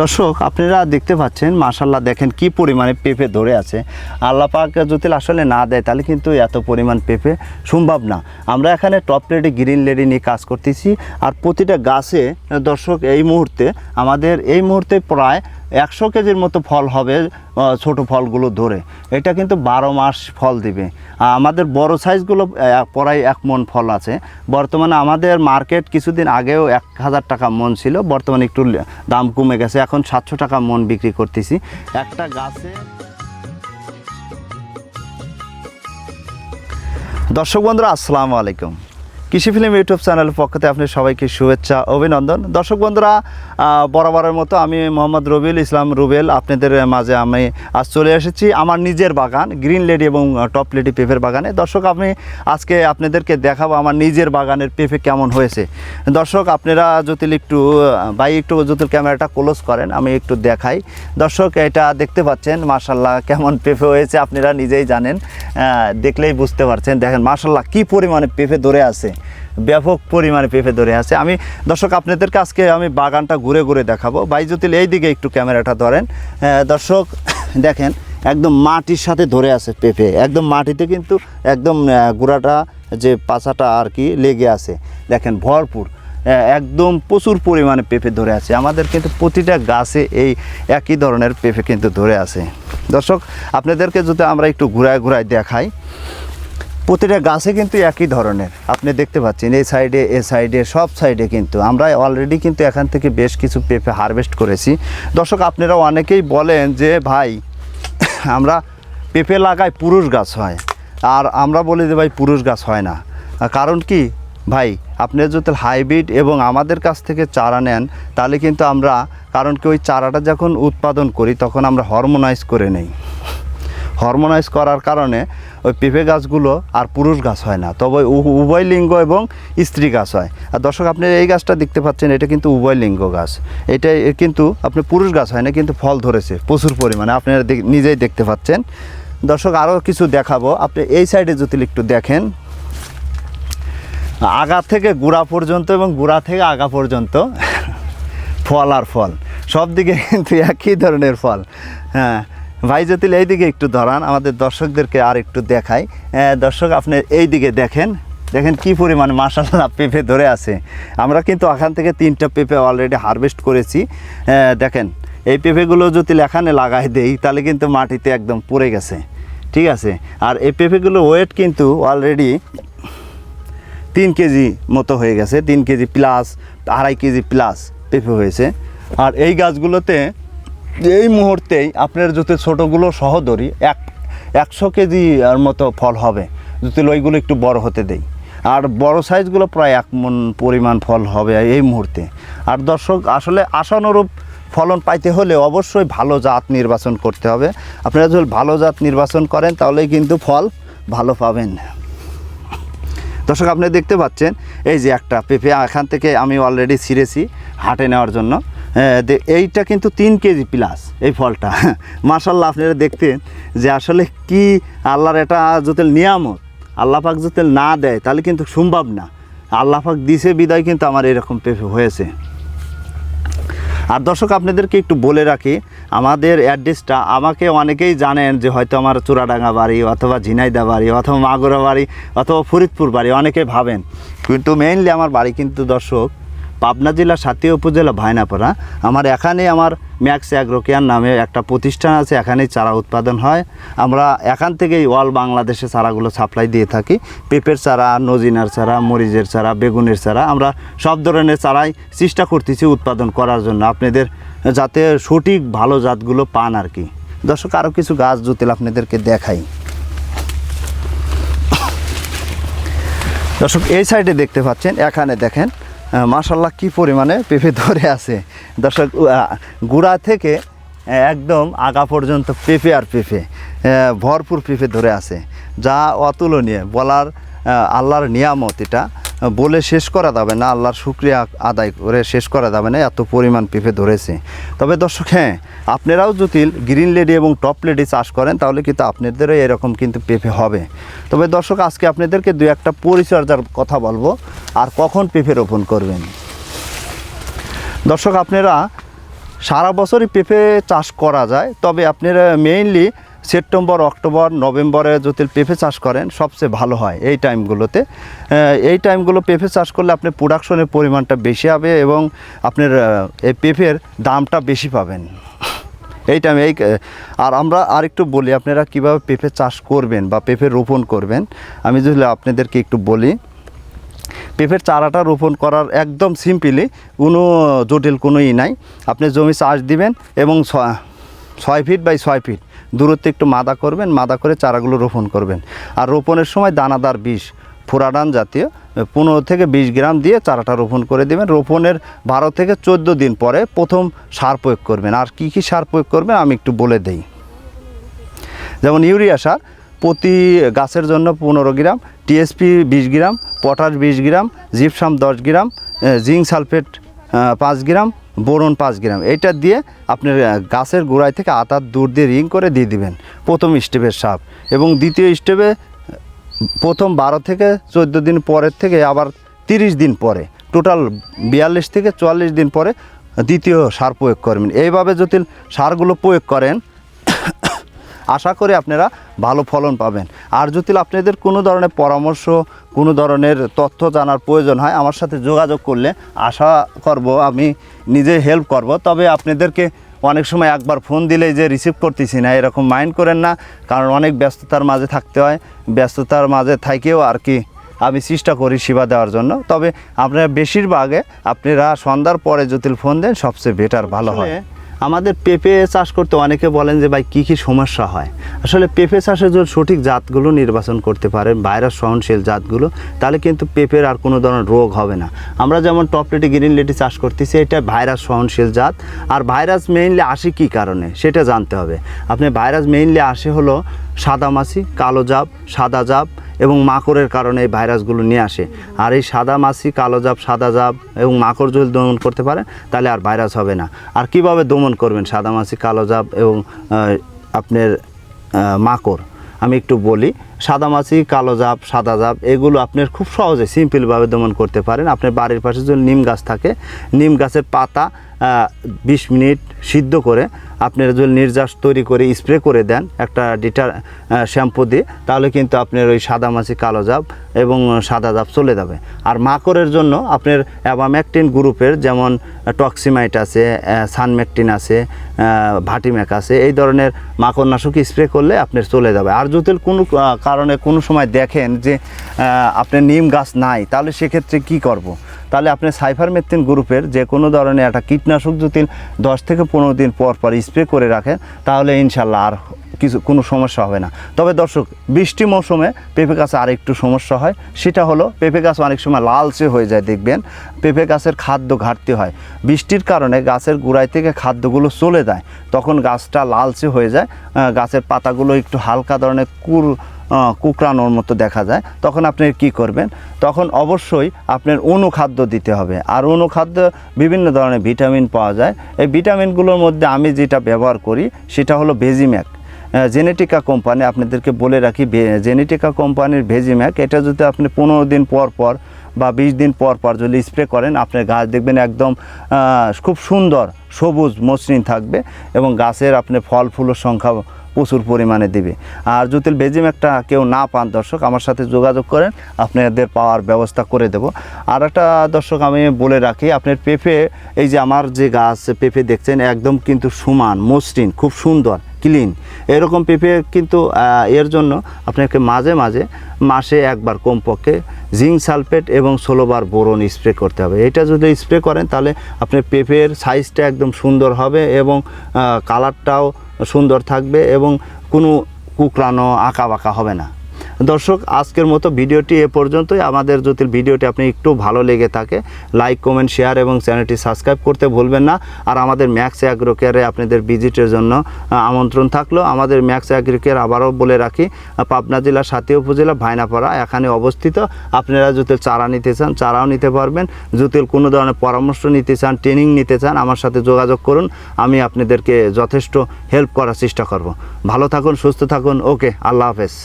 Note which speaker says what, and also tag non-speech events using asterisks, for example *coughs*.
Speaker 1: দর্শক, আপনারা দেখতে পাচ্ছেন মাশাল্লাহ দেখেন কি পরিমাণে পেঁপে ধরে আছে। আল্লাহ পাক যদি আসলে না দেয়, তাহলে কিন্তু এত পরিমাণ পেঁপে সম্ভব না। আমরা এখানে টপ লেডি গ্রিন লেডি নিয়ে কাজ করতেছি। আর প্রতিটা গাছে, দর্শক, এই মুহূর্তে, আমাদের এই মুহূর্তে প্রায় একশো কেজির মতো ফল হবে ছোট ফলগুলো ধরে। এটা কিন্তু বারো মাস ফল দিবে। আমাদের বড় সাইজগুলো প্রায় এক মন ফল আছে। বর্তমানে আমাদের মার্কেট কিছুদিন আগেও এক হাজার টাকা মন ছিল, বর্তমানে একটু দাম কমে গেছে। এখন সাতশো টাকা মন বিক্রি করতেছি। একটা গাছে দর্শক বন্ধুরা, আসসালামু আলাইকুম। কৃষি ফিল্ম ইউটিউব চ্যানেলের পক্ষ থেকে আপনি সবাইকে শুভেচ্ছা, অভিনন্দন। দর্শক বন্ধুরা বরাবরের মতো আমি মোহাম্মদ রবিউল ইসলাম রুবেল। আপনাদের মাঝে আমি আজ চলে এসেছি আমার নিজের বাগান, গ্রিন লেডি এবং টপ লেডি পেঁপের বাগানে। দর্শক আমি আজকে আপনাদেরকে দেখাবো আমার নিজের বাগানের পেঁপে কেমন হয়েছে। দর্শক, আপনারা যদি একটু বাই একটু যদি ক্যামেরাটা ক্লোজ করেন, আমি একটু দেখাই। দর্শক, এটা দেখতে পাচ্ছেন মার্শাল্লাহ কেমন পেঁপে হয়েছে, আপনারা নিজেই জানেন। দেখলেই বুঝতে পারছেন। দেখেন মার্শাল্লাহ কি পরিমাণে পেঁপে ধরে আছে। ব্যাপক পরিমাণে পেঁপে ধরে আছে। আমি, দর্শক, আপনাদেরকে আজকে আমি বাগানটা ঘুরে ঘুরে দেখাবো। বাইজুতিল, এই দিকে একটু ক্যামেরাটা ধরেন। দর্শক, *laughs* দেখেন, একদম মাটির সাথে ধরে আছে পেঁপে। একদম মাটিতে কিন্তু একদম গোড়াটা, যে পাছাটা আর কি লেগে আছে। দেখেন, ভরপুর। একদম প্রচুর পরিমাণে পেঁপে ধরে আছে। আমাদের কিন্তু প্রতিটা গাছে এই একই ধরনের পেঁপে কিন্তু ধরে আছে। দর্শক, আপনাদেরকে যদি আমরা একটু ঘুরায় ঘুরায় দেখাই। প্রতিটা গাছে কিন্তু একই ধরনের। আপনি দেখতে পাচ্ছেন, এই সাইডে, এ সাইডে, সব সাইডে কিন্তু। আমরা অলরেডি কিন্তু এখান থেকে বেশ কিছু পেঁপে হারভেস্ট করেছি। দর্শক, আপনারা অনেকেই বলেন যে, ভাই, আমরা পেঁপে লাগাই পুরুষ গাছ হয়। আর আমরা বলি যে, ভাই, পুরুষ গাছ হয় না। কারণ কি? ভাই, আপনি যদি হাইব্রিড এবং আমাদের কাছ থেকে চারা নেন, তাহলে কিন্তু আমরা, কারণ কি, ওই চারাটা যখন উৎপাদন করি, তখন আমরা হরমোনাইজ করে নেই। হরমোনাইজ করার কারণে ওই পেঁপে গাছগুলো আর পুরুষ গাছ হয় না। তবে উভয় লিঙ্গ এবং স্ত্রী গাছ হয়। আর দর্শক, আপনি এই গাছটা দেখতে পাচ্ছেন, এটা কিন্তু উভয় লিঙ্গ গাছ। এটা কিন্তু আপনি পুরুষ গাছ হয় না, কিন্তু ফল ধরেছে প্রচুর পরিমাণে। আপনারা নিজেই দেখতে পাচ্ছেন। দর্শক আরও কিছু দেখাবো। আপনি এই সাইডে যদি একটু দেখেন, আগা থেকে গুড়া পর্যন্ত এবং গুড়া থেকে আগা পর্যন্ত *laughs* ফল আর ফল। সব দিকে কিন্তু একই ধরনের ফল। হ্যাঁ ভাই জ্যোতিল এই দিকে একটু ধরান আমাদের দর্শকদেরকে আর একটু দেখাই। দর্শক, আপনি এই দিকে দেখেন দেখেন কি পরিমাণ মাসাল্লাহ পেঁপে ধরে আছে। আমরা কিন্তু এখান থেকে তিনটা পেঁপে অলরেডি হারভেস্ট করেছি। দেখেন, এই পেঁপেগুলো যদি এখানে লাগাই দেই, তাহলে কিন্তু মাটিতে একদম পড়ে গেছে। ঠিক আছে? আর এই পেঁপেগুলো ওয়েট কিন্তু অলরেডি তিন কেজি মতো হয়ে গেছে, তিন কেজি প্লাস আড়াই কেজি প্লাস পেঁপে হয়েছে। আর এই গাছগুলোতে এই মুহূর্তেই আপনার যদি ছোটোগুলো সহ ধরি, এক, একশো কেজি আর মতো ফল হবে। যদি ওইগুলো একটু বড় হতে দেই। আর বড় সাইজগুলো প্রায় এক মন পরিমাণ ফল হবে এই মুহূর্তে। আর দর্শক, আসলে আশানুরূপ ফলন পাইতে হলে অবশ্যই ভালো জাত নির্বাচন করতে হবে। আপনারা যদি ভালো জাত নির্বাচন করেন, তাহলেই কিন্তু ফল ভালো পাবেন। দর্শক, আপনি দেখতে পাচ্ছেন, এই যে একটা পেঁপে, এখান থেকে আমি অলরেডি ছিঁড়েছি হাটে নেওয়ার জন্য। এইটা কিন্তু তিন কেজি প্লাস এই ফলটা। *laughs* মার্শাল্লাহ আপনারা দেখতেন যে আসলে কি আল্লাহর এটা যদি নিয়ামত, আল্লাহ পাক যদি না দেয়, তাহলে কিন্তু সম্ভব না। আল্লাহ পাক দিছে, বিদায় কিন্তু আমার এরকম পেঁপে হয়েছে। আর দর্শক, আপনাদেরকে একটু বলে রাখি, আমাদের অ্যাড্রেসটা আমাকে অনেকেই জানেন যে হয়তো আমার চূড়াডাঙ্গা বাড়ি অথবা ঝিনাইদা বাড়ি অথবা মাগুরা বাড়ি অথবা ফরিদপুর বাড়ি, অনেকে ভাবেন। কিন্তু মেইনলি আমার বাড়ি কিন্তু দর্শক পাবনা জেলা সাতিয়া উপজেলা ভাইনাপাড়া। আমার এখানে আমার ম্যাক্স অ্যাগ্রোকেয়ার নামে একটা প্রতিষ্ঠান আছে, এখানেই চারা উৎপাদন হয়। আমরা এখান থেকেই অল বাংলাদেশে চারাগুলো সাপ্লাই দিয়ে থাকি। পেঁপের চারা, নজিনার চারা, মরিচের চারা, বেগুনের চারা, আমরা সব ধরনের চারাই চেষ্টা করতেছি উৎপাদন করার জন্য। আপনাদের যাতে সঠিক ভালো জাতগুলো পান আর কি। দর্শক আরও কিছু গাছ জুতেল আপনাদেরকে দেখাই। দর্শক, এই সাইডে দেখতে পাচ্ছেন, এখানে দেখেন মাশাল্লাহ কি পরিমাণে পেঁপে ধরে আছে। দর্শক গুড়া থেকে একদম আগা পর্যন্ত পেঁপে আর পেঁপে ভরপুর পেঁপে ধরে আছে। যা অতুলনীয়, বলার আল্লাহর নিয়ামত এটা। বলে শেষ করা যাবে না, আল্লাহর শুক্রিয়া আদায় করে শেষ করা যাবে না, এত পরিমাণ পেঁপে ধরেছে। তবে দর্শক হ্যাঁ আপনারাও যদি গ্রিন লেডি এবং টপ লেডি চাষ করেন, তাহলে কিন্তু আপনাদেরও এরকম কিন্তু পেঁপে হবে। তবে দর্শক, আজকে আপনাদেরকে দু একটা পরিচর্যার কথা বলব, আর কখন পেঁপে রোপণ করবেন। দর্শক, আপনারা সারা বছরই পেঁপে চাষ করা যায়, তবে আপনারা মেইনলি সেপ্টেম্বর, অক্টোবর, নভেম্বরে যদি পেঁপে চাষ করেন, সবচেয়ে ভালো হয় এই টাইমগুলোতে। এই টাইমগুলো পেঁপে চাষ করলে আপনি প্রোডাকশনের পরিমাণটা বেশি হবে এবং আপনার এই পেঁপের দামটা বেশি পাবেন। এই টাইমে এই আর আমরা আরেকটু বলি, আপনারা কীভাবে পেঁপে চাষ করবেন বা পেঁপে রোপণ করবেন? আমি যদি আপনাদেরকে একটু বলি, পেঁপের চারাটা রোপণ করার একদম সিম্পলি কোনো জটিল কোনো ই নাই। আপনি জমি চাষ দিবেন এবং ছয় ফিট বাই ছয় ফিট দূরত্বে একটু মাদা করবেন, মাদা করে চারাগুলো রোপণ করবেন। আর রোপণের সময় দানাদার বিষ, ফোরাডান জাতীয় পনেরো থেকে বিশ গ্রাম দিয়ে চারাটা রোপণ করে দেবেন। রোপণের বারো থেকে চোদ্দ দিন পরে প্রথম সার প্রয়োগ করবেন। আর কি কি সার প্রয়োগ করবেন আমি একটু বলে দেই। যেমন ইউরিয়া সার, প্রতি গাছের জন্য পনেরো গ্রাম, টিএসপি বিশ গ্রাম, পটাশ বিশ গ্রাম, জিপসাম দশ গ্রাম জিঙ্ক সালফেট পাঁচ গ্রাম বোরন পাঁচ গ্রাম। এইটা দিয়ে আপনার গাছের গোড়ায় থেকে আতার দূর দিয়ে রিং করে দিয়ে দিবেন প্রথম স্টেপের সাপ এবং দ্বিতীয় স্টেপে, প্রথম বারো থেকে চোদ্দ দিন পরের থেকে আবার তিরিশ দিন পরে, টোটাল বিয়াল্লিশ থেকে চুয়াল্লিশ দিন পরে দ্বিতীয় সার প্রয়োগ করবেন এইভাবে যদি সারগুলো প্রয়োগ করেন, *coughs* আশা করি আপনারা ভালো ফলন পাবেন। আর যদি আপনাদের কোনো ধরনের পরামর্শ কোনো ধরনের তথ্য জানার প্রয়োজন হয়, আমার সাথে যোগাযোগ করলে আশা করব আমি নিজে হেল্প করব। তবে আপনাদেরকে অনেক সময় একবার ফোন দিলেই যে রিসিভ করতেছি না, এরকম মাইন্ড করেন না, কারণ অনেক ব্যস্ততার মাঝে থাকতে হয়। ব্যস্ততার মাঝে থাকেও আর কি আমি চেষ্টা করি সেবা দেওয়ার জন্য। তবে আপনারা বেশিরভাগে, আপনারা সন্ধ্যার পরে যদি ফোন দেন, সবচেয়ে বেটার ভালো হয়। আমাদের পেঁপে চাষ করতে অনেকে বলেন যে, ভাই, কী কী সমস্যা হয়? আসলে পেঁপে চাষের জন্য সঠিক জাতগুলো নির্বাচন করতে পারেন ভাইরাস সহনশীল জাতগুলো, তাহলে কিন্তু পেঁপের আর কোনো ধরনের রোগ হবে না। আমরা যেমন টপলেটি গ্রিন লেটি চাষ করতেছি, এটা ভাইরাস সহনশীল জাত। আর ভাইরাস মেইনলি আসে কী কারণে, সেটা জানতে হবে। আপনি ভাইরাস মেইনলি আসে হলো সাদামাছি কালো জাপ সাদা জাপ এবং মাকড়ের কারণে এই ভাইরাসগুলো নিয়ে আসে। আর এই সাদা মাছি, কালো জাপ সাদা জাপ এবং মাকড় যদি দমন করতে পারে, তাহলে আর ভাইরাস হবে না। আর কীভাবে দমন করবেন সাদা মাছি, কালো জাপ এবং আপনার মাকড়? আমি একটু বলি, সাদা মাছি, কালো জাপ সাদা জাপ এগুলো আপনার খুব সহজে সিম্পলভাবে দমন করতে পারেন। আপনার বাড়ির পাশে যদি নিম গাছ থাকে, নিম গাছের পাতা বিশ মিনিট সিদ্ধ করে আপনার যদি নির্যাস তৈরি করে স্প্রে করে দেন একটা ডিটার শ্যাম্পু দিয়ে, তাহলে কিন্তু আপনার ওই সাদা মাছি কালো জাপ এবং সাদা জাপ চলে যাবে আর মাকড়ের জন্য আপনার অ্যাবাম্যাকটিন গ্রুপের যেমন টক্সিমাইট আছে সানম্যাকটিন আছে ভাটিম্যাক আছে, এই ধরনের মাকড়নাশক স্প্রে করলে আপনার চলে যাবে আর যদি কোনো কারণে কোনো সময় দেখেন যে আপনার নিম গাছ নাই, তাহলে সেক্ষেত্রে কি করব। তাহলে আপনি সাইফারমেথিন গ্রুপের যে কোনো ধরনের একটা কীটনাশক যদি দশ থেকে পনেরো দিন পর পর স্প্রে করে রাখেন, তাহলে ইনশাল্লাহ আর কিছু, কোনো সমস্যা হবে না। তবে দর্শক, বৃষ্টি মৌসুমে পেঁপে গাছে আর একটু সমস্যা হয়। সেটা হলো পেঁপে গাছ অনেক সময় লালচে হয়ে যায়, দেখবেন। পেঁপে গাছের খাদ্য ঘাটতি হয়। বৃষ্টির কারণে গাছের গোড়ায় থেকে খাদ্যগুলো চলে যায়। তখন গাছটা লালচে হয়ে যায়। গাছের পাতাগুলো একটু হালকা ধরনের কুল আহ, কুকড়ানোর মতো দেখা যায় তখন আপনি কি করবেন? তখন অবশ্যই আপনার অনুখাদ্য দিতে হবে। আর অনুখাদ্য বিভিন্ন ধরনের ভিটামিন পাওয়া যায়। এই ভিটামিনগুলোর মধ্যে আমি যেটা ব্যবহার করি সেটা হলো বেজিম্যাক জেনেটিকা কোম্পানি আপনাদেরকে বলে রাখি জেনেটিকা কোম্পানির ভেজিম্যাক এটা যদি আপনি পনেরো দিন পর পর বা বিশ দিন পর পর যদি স্প্রে করেন আপনার গাছ দেখবেন একদম খুব সুন্দর সবুজ মসৃণ থাকবে এবং গাছের আপনি ফল ফুলের সংখ্যা প্রচুর পরিমাণে দিবে। আর যদি বেজিম একটা কেউ না পান দর্শক, আমার সাথে যোগাযোগ করেন, আপনাদের পাওয়ার ব্যবস্থা করে দেব। আর একটা দর্শক, আমি বলে রাখি, আপনার পেঁপে, এই যে আমার যে গাছ, পেঁপে দেখছেন, একদম কিন্তু সমান, মসৃণ, খুব সুন্দর, ক্লিন। এরকম পেঁপে কিন্তু এর জন্য আপনাকে মাঝে মাঝে মাসে একবার কমপক্ষে জিঙ্ক সালফেট এবং ষোলোবার বোরন স্প্রে করতে হবে। এটা যদি স্প্রে করেন, তাহলে আপনার পেঁপের সাইজটা একদম সুন্দর হবে এবং কালারটাও সুন্দর থাকবে এবং কোনো কুকরানো আঁকা বাঁকা হবে না। দর্শক, আজকের মতো ভিডিওটি এ পর্যন্তই। আমাদের যদি ভিডিওটি আপনি একটু ভালো লেগে থাকে, লাইক, কমেন্ট, শেয়ার এবং চ্যানেলটি সাবস্ক্রাইব করতে ভুলবেন না। আর আমাদের ম্যাক্স অ্যাগ্রো কেয়ারে আপনাদের ভিজিটের জন্য আমন্ত্রণ থাকল। আমাদের ম্যাক্স অ্যাগ্রো কেয়ার আবারও বলে রাখি পাবনা জেলার সাথী উপজেলা, ভাইনাপাড়া, এখানে অবস্থিত। আপনারা যদি চারা নিতে চান, চারাও নিতে পারবেন। যদি কোনো ধরনের পরামর্শ নিতে চান, ট্রেনিং নিতে চান, আমার সাথে যোগাযোগ করুন। আমি আপনাদেরকে যথেষ্ট হেল্প করার চেষ্টা করব। ভালো থাকুন, সুস্থ থাকুন। ওকে, আল্লাহ হাফেজ।